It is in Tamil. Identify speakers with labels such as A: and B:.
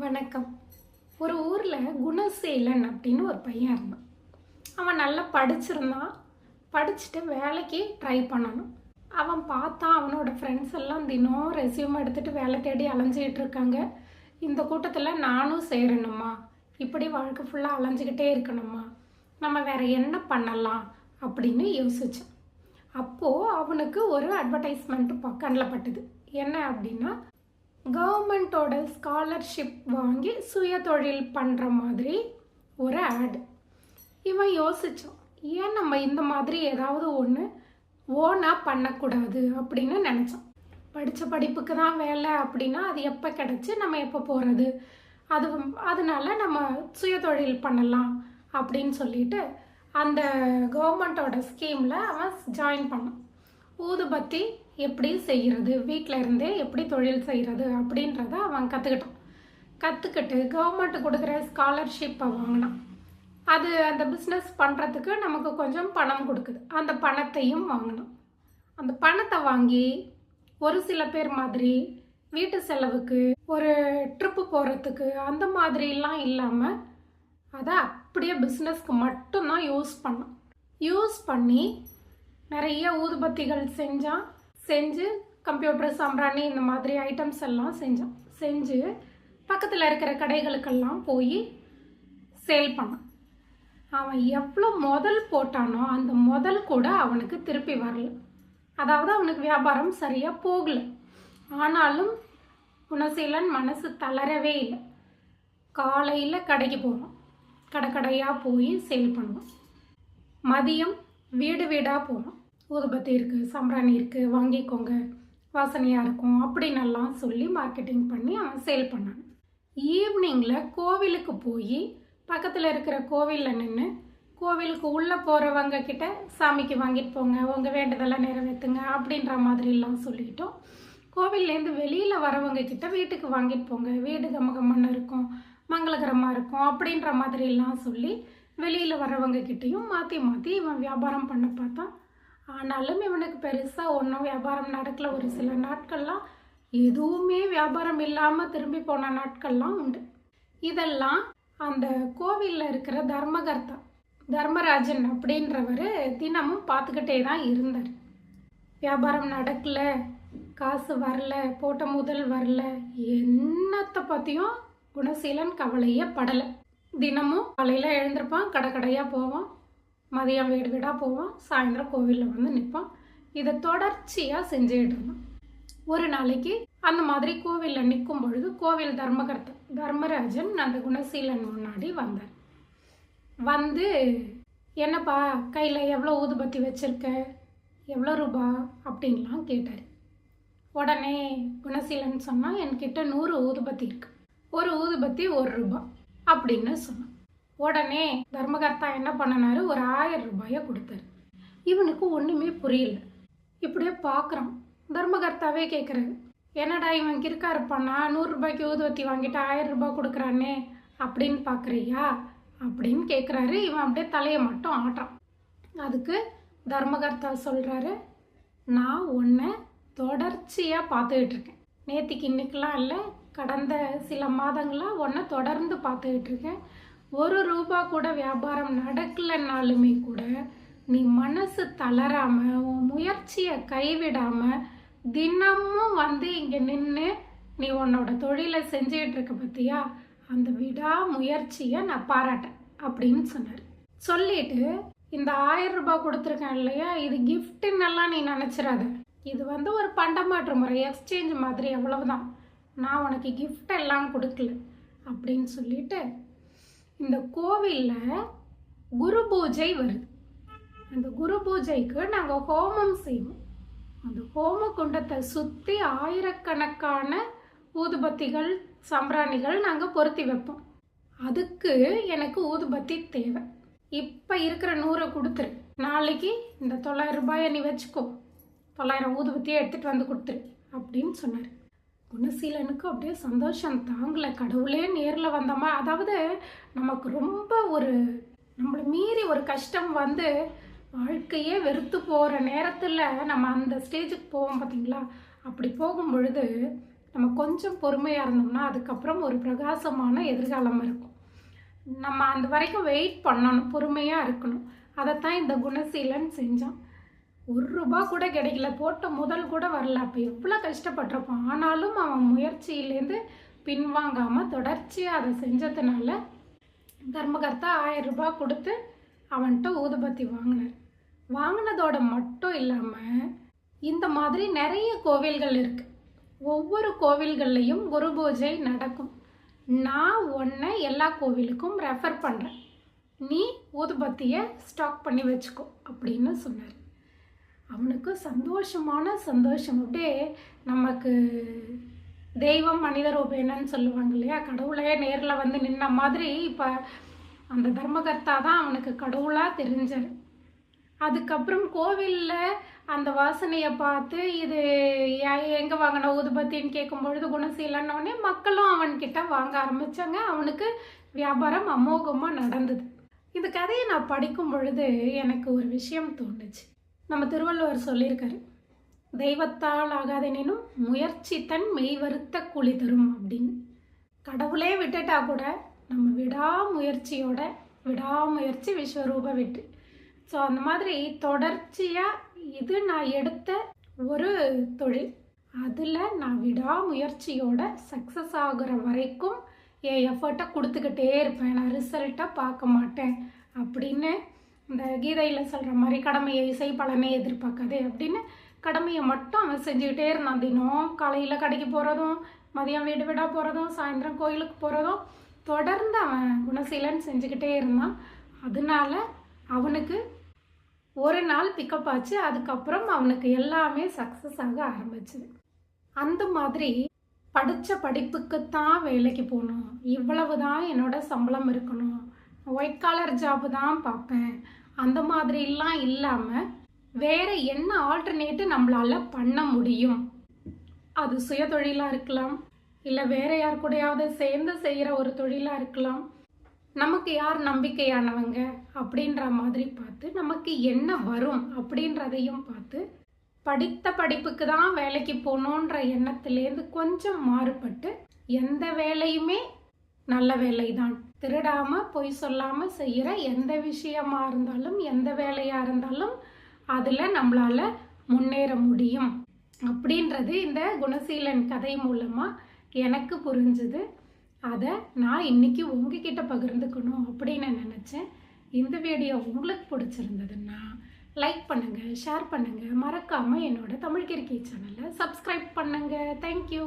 A: வணக்கம். ஒரு ஊரில் குணசீலன் அப்படின்னு ஒரு பையன் இருந்தான். அவன் நல்லா படிச்சிருந்தான். படிச்சுட்டு வேலைக்கு ட்ரை பண்ணணும். அவன் பார்த்தான் அவனோட ஃப்ரெண்ட்ஸ் எல்லாம் தினம் ரெஸ்யூம் எடுத்துகிட்டு வேலை தேடி அலைஞ்சிக்கிட்டு இருக்காங்க. இந்த கூட்டத்தில் நானும் சேரணுமா? இப்படி வாழ்க்கை ஃபுல்லாக அலைஞ்சிக்கிட்டே இருக்கணுமா? நம்ம வேறு என்ன பண்ணலாம் அப்படின்னு யோசித்தான் அப்போது அவனுக்கு ஒரு அட்வர்டைஸ்மெண்ட் கண்ணில் பட்டுது. என்ன அப்படின்னா கவர்மெண்ட்டோட ஸ்காலர்ஷிப் வாங்கி சுய தொழில் பண்ணுற மாதிரி ஒரு ஆடு. இவன் யோசித்தான் ஏன் நம்ம இந்த மாதிரி ஏதாவது ஒன்று ஓனாக பண்ணக்கூடாது அப்படின்னு நினச்சான். படித்த படிப்புக்கு தான் வேலை அப்படின்னா அது எப்போ கிடச்சி நம்ம எப்போ போகிறது அது அதனால நம்ம சுய தொழில் பண்ணலாம் அப்படின்னு சொல்லிட்டு அந்த கவர்மெண்ட்டோட ஸ்கீமில் அவன் ஜாயின் பண்ணான். ஊதுபத்தி எப்படி செய்கிறது வீட்டில் இருந்தே எப்படி தொழில் செய்கிறது அப்படின்றத அவன் கற்றுக்கிட்டான் கற்றுக்கிட்டு கவர்மெண்ட் கொடுக்குற ஸ்காலர்ஷிப்பை வாங்கினான். அது அந்த பிஸ்னஸ் பண்ணுறதுக்கு நமக்கு கொஞ்சம் பணம் கொடுக்குது. அந்த பணத்தையும் வாங்கினான். அந்த பணத்தை வாங்கி ஒரு சில பேர் மாதிரி வீட்டு செலவுக்கு ஒரு ட்ரிப்பு போகிறதுக்கு அந்த மாதிரிலாம் இல்லாமல் அதை அப்படியே பிஸ்னஸ்க்கு மட்டும்தான் யூஸ் பண்ணான். யூஸ் பண்ணி நிறைய ஊதுபத்திகள் செஞ்சான். செஞ்சு கம்ப்யூட்டர் சாம்பிராணி இந்த மாதிரி ஐட்டம்ஸ் எல்லாம் செஞ்சான் செஞ்சு பக்கத்தில் இருக்கிற கடைகளுக்கெல்லாம் போய் சேல் பண்ணான் அவன் எவ்வளோ முதல் போட்டானோ அந்த முதல் கூட அவனுக்கு திருப்பி வரல. அதாவது அவனுக்கு வியாபாரம் சரியாக போகலை. ஆனாலும் குணசீலன் மனசு தளரவே இல்லை. காலையில் கடைக்கு போவான் கடை கடையாக போய் சேல் பண்ணுவான் மதியம் வீடு வீடாக போவான் ஊதுபத்தி இருக்குது சாம்பிராணி இருக்குது வாங்கிக்கோங்க வாசனையாக இருக்கும் அப்படின்னெல்லாம் சொல்லி மார்க்கெட்டிங் பண்ணி அவன் சேல் பண்ணான். ஈவினிங்கில் கோவிலுக்கு போய் பக்கத்தில் இருக்கிற கோவிலில் நின்று கோவிலுக்கு உள்ளே போகிறவங்க கிட்ட சாமிக்கு வாங்கிட்டு போங்க உங்கள் வேண்டுதெல்லாம் நிறைவேற்றுங்க அப்படின்ற மாதிரிலாம் சொல்லிக்கிட்டோம். கோவில்லேருந்து வெளியில் வரவங்க கிட்ட வீட்டுக்கு வாங்கிட்டு போங்க வீடு கமகமன்னு இருக்கும் மங்களகரமாக இருக்கும் அப்படின்ற மாதிரிலாம் சொல்லி வெளியில் வரவங்க கிட்டேயும் மாற்றி மாற்றி இவன் வியாபாரம் பண்ண பார்த்தான். ஆனாலும் இவனுக்கு பெருசாக ஒன்றும் வியாபாரம் நடக்கல. ஒரு சில நாட்கள்லாம் எதுவுமே வியாபாரம் இல்லாமல் திரும்பி போன நாட்கள்லாம் உண்டு. இதெல்லாம் அந்த கோவிலில் இருக்கிற தர்மகர்த்தா தர்மராஜன் அப்படின்றவர் தினமும் பார்த்துக்கிட்டே தான் இருந்தார். வியாபாரம் நடக்கல காசு வரல போட்ட முதல் வரல என்னத்தை பற்றியும் குணசீலன் கவலையே படலை. தினமும் காலையில் எழுந்திருப்பான் கடை கடையாக போவான். மதியம் வீடு வீடாக போவோம். சாயந்தரம் கோவிலில் வந்து நிற்பான் இதை தொடர்ச்சியாக செஞ்சுக்கிட்டு இருந்தோம். ஒரு நாளைக்கு அந்த மாதிரி கோவிலில் நிற்கும் பொழுது கோவில் தர்மகர்த்தா தர்மராஜன் அந்த குணசீலன் முன்னாடி வந்தார். வந்து என்னப்பா கையில் எவ்வளோ ஊதுபத்தி வச்சிருக்க? எவ்வளோ ரூபா? அப்படின்லாம் கேட்டார். உடனே குணசீலன் சொன்னால் என்கிட்ட நூறு ஊதுபத்தி இருக்கு. ஒரு ஊதுபத்தி ஒரு ரூபா அப்படின்னு சொன்னான். உடனே தர்மகர்த்தா என்ன பண்ணினாரு? ஒரு ஆயிரம் ரூபாயை கொடுத்தாரு. இவனுக்கு ஒன்றுமே புரியல. இப்படியே பார்க்குறான் தர்மகர்த்தாவே கேட்குறாரு என்னடா இவன் கிறுக்கா இருப்பானா நூறுரூபாய்க்கு ஊதுவத்தி வாங்கிட்டு ஆயிரம் ரூபாய் கொடுக்குறானே அப்படின்னு பார்க்குறியா அப்படின்னு கேட்குறாரு இவன் அப்படியே தலையை மட்டும் ஆட்டுறான். அதுக்கு தர்மகர்த்தா சொல்கிறாரு நான் உன்னை தொடர்ச்சியாக பார்த்துக்கிட்டு இருக்கேன். நேற்றுக்கு இன்னைக்கெல்லாம் இல்லை கடந்த சில மாதங்களாக ஒன்றை தொடர்ந்து பார்த்துக்கிட்டு இருக்கேன். ஒரு ரூபா கூட வியாபாரம் நடக்கலைன்னாலுமே கூட நீ மனசு தளராம உன் முயற்சியை கைவிடாம தினமும் வந்து இங்கே நின்று நீ உன்னோட தொழிலை செஞ்சுக்கிட்டு இருக்க பத்தியா? அந்த விடா முயற்சியை நான் பாராட்டேன் அப்படின்னு சொன்னார். சொல்லிட்டு இந்த ஆயிரம் ரூபாய் கொடுத்துருக்கேன் இல்லையா? இது கிஃப்ட்டுன்னெல்லாம் நீ நினச்சிடாத இது வந்து ஒரு பண்டமாற்று முறை எக்ஸ்சேஞ்ச் மாதிரி அவ்வளவுதான். நான் உனக்கு கிஃப்ட் எல்லாம் கொடுக்கல அப்படின்னு சொல்லிட்டு இந்த கோவிலில் குரு பூஜை வருது. அந்த குரு பூஜைக்கு நாங்கள் ஹோமம் செய்வோம். அந்த ஹோம குண்டத்தை சுற்றி ஆயிரக்கணக்கான ஊதுபத்திகள் சம்பிராணிகள் நாங்கள் பொருத்தி வைப்போம். அதுக்கு எனக்கு ஊதுபத்தி தேவை. இப்போ இருக்கிற நூறை கொடுத்துரு. நாளைக்கு இந்த தொள்ளாயிரம் ரூபாயை நீ வச்சுக்கோ. தொள்ளாயிரம் ஊதுபத்தியை எடுத்துகிட்டு வந்து கொடுத்துரு. அப்படின்னு சொன்னார். குணசீலனுக்கு அப்படியே சந்தோஷம் தாங்கலை. கடவுளே நேரில் வந்தோமா. அதாவது நமக்கு ரொம்ப ஒரு நம்மளை மீறி ஒரு கஷ்டம் வந்து வாழ்க்கையே வெறுத்து போகிற நேரத்தில் நம்ம அந்த ஸ்டேஜுக்கு போவோம் பார்த்தீங்களா அப்படி போகும் பொழுது நம்ம கொஞ்சம் பொறுமையாக இருந்தோம்னா அதுக்கப்புறம் ஒரு பிரகாசமான எதிர்காலம் இருக்கும். நம்ம அந்த வரைக்கும் வெயிட் பண்ணணும் பொறுமையாக இருக்கணும். அதைத்தான் இந்த குணசீலன் செஞ்சான். ஒரு ரூபா கூட கிடைக்கல. போட்ட முதல் கூட வரல. அப்போ எவ்வளோ கஷ்டப்பட்டிருப்பான் ஆனாலும் அவன் முயற்சியிலேருந்து பின்வாங்காமல் தொடர்ச்சியாக அதை செஞ்சதுனால தர்மகர்த்தா ஆயிரம் ரூபாய் கொடுத்து அவன்கிட்ட ஊதுபத்தி வாங்கினார். வாங்கினதோட மட்டும் இல்லாமல் இந்த மாதிரி நிறைய கோவில்கள் இருக்குது ஒவ்வொரு கோவில்கள்லையும் குரு பூஜை நடக்கும். நான் ஒன்றை எல்லா கோவிலுக்கும் ரெஃபர் பண்ணுறேன் நீ ஊதுபத்தியை ஸ்டாக் பண்ணி வச்சுக்கோ அப்படின்னு சொன்னார். அவனுக்கு சந்தோஷமான சந்தோஷம். அப்படியே நமக்கு தெய்வம் மனித ரூபேனன்னு சொல்லுவாங்க இல்லையா? கடவுளே நேரில் வந்து நின்ன மாதிரி இப்போ அந்த தர்மகர்த்தா தான் அவனுக்கு கடவுளாக தெரிஞ்சார் அதுக்கப்புறம் கோவிலில் அந்த வாசனையை பார்த்து இது எங்கே வாங்கின ஊதுபத்தின்னு கேட்கும் பொழுது குணசீலன்னொடனே மக்களும் அவன்கிட்ட வாங்க ஆரம்பித்தாங்க அவனுக்கு வியாபாரம் அமோகமாக நடந்தது. இந்த கதையை நான் படிக்கும் பொழுது எனக்கு ஒரு விஷயம் தோணுச்சு. நம்ம திருவள்ளுவர் சொல்லியிருக்காரு தெய்வத்தால் ஆகாதெனினும் முயற்சி தன் மெய்வருத்த கூலி தரும் அப்படின்னு. கடவுளே விட்டுட்டா கூட நம்ம விடாமுயற்சியோட விடாமுயற்சி விஸ்வரூப வெற்றி ஸோ அந்த மாதிரி தொடர்ச்சியாக இது நான் எடுத்த ஒரு தொழில். அதில் நான் விடாமுயற்சியோட சக்ஸஸ் ஆகுற வரைக்கும் என் எஃபர்ட்டை கொடுத்துக்கிட்டே இருப்பேன். நான் ரிசல்ட்டாக பார்க்க மாட்டேன் அப்படின்னு இந்த கீதையில் சொல்கிற மாதிரி கடமையை இசை பலனை எதிர்பார்க்காதே அப்படின்னு கடமையை மட்டும் அவன் செஞ்சுக்கிட்டே இருந்தான். தினம் காலையில் கடைக்கு போகிறதும் மதியம் வீடு வீடாக போகிறதும் சாயந்தரம் கோயிலுக்கு போகிறதும் தொடர்ந்து அவன் குணசீலன் செஞ்சுக்கிட்டே இருந்தான். அதனால அவனுக்கு ஒரு நாள் பிக்கப் ஆச்சு. அதுக்கப்புறம் அவனுக்கு எல்லாமே சக்ஸஸ் ஆக ஆரம்பிச்சுது. அந்த மாதிரி படித்த படிப்புக்குத்தான் வேலைக்கு போகணும். இவ்வளவு தான் என்னோட சம்பளம் இருக்கணும். ஒயிட் காலர் ஜாப் தான் பார்ப்பேன். அந்த மாதிரிலாம் இல்லாமல் வேற என்ன ஆல்டர்னேட்டு நம்மளால பண்ண முடியும்? அது சுய தொழிலாக இருக்கலாம். இல்லை வேற யார் கூடயாவது சேர்ந்து செய்கிற ஒரு தொழிலாக இருக்கலாம். நமக்கு யார் நம்பிக்கையானவங்க அப்படின்ற மாதிரி பார்த்து நமக்கு என்ன வரும் அப்படின்றதையும் பார்த்து படித்த படிப்புக்கு தான் வேலைக்கு போகணுன்ற எண்ணத்துலேருந்து கொஞ்சம் மாறுபட்டு எந்த வேலையுமே நல்ல வேலை தான் திருடாமல் பொய் சொல்லாமல் செய்கிற எந்த விஷயமா இருந்தாலும் எந்த வேலையாக இருந்தாலும் அதில் நம்மளால் முன்னேற முடியும். அப்படின்றது இந்த குணசீலன் கதை மூலமாக எனக்கு புரிஞ்சுது. அதை நான் இன்றைக்கி உங்ககிட்ட பகிர்ந்துக்கணும் அப்படின்னு நினச்சேன். இந்த வீடியோ உங்களுக்கு பிடிச்சிருந்ததுன்னா லைக் பண்ணுங்கள் ஷேர் பண்ணுங்கள் மறக்காமல் என்னோட தமிழ் சேனலை சப்ஸ்கிரைப் பண்ணுங்கள் தேங்க்யூ